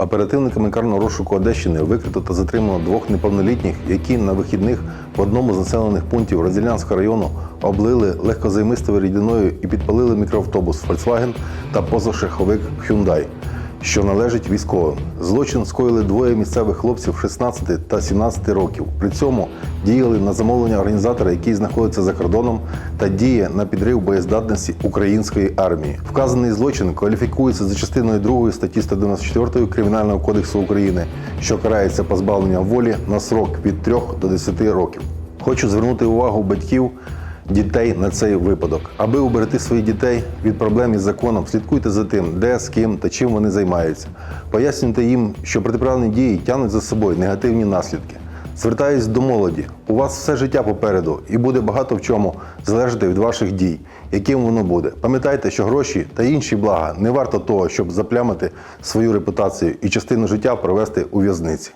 Оперативниками карного розшуку Одещини викрито та затримано двох неповнолітніх, які на вихідних в одному з населених пунктів Розілянського району облили легкозаймистою рідиною і підпалили мікроавтобус Volkswagen та позашаховик Hyundai, що належить військовим. Злочин скоїли двоє місцевих хлопців 16 та 17 років. При цьому діяли на замовлення організатора, який знаходиться за кордоном, та діє на підрив боєздатності української армії. Вказаний злочин кваліфікується за частиною 2 статті 194 Кримінального кодексу України, що карається позбавленням волі на срок від 3 до 10 років. Хочу звернути увагу батьків дітей на цей випадок. Аби уберегти своїх дітей від проблем із законом, слідкуйте за тим, де, з ким та чим вони займаються. Пояснюйте їм, що протиправні дії тягнуть за собою негативні наслідки. Звертаюсь до молоді. У вас все життя попереду і буде багато в чому залежати від ваших дій, яким воно буде. Пам'ятайте, що гроші та інші блага не варто того, щоб заплямити свою репутацію і частину життя провести у в'язниці.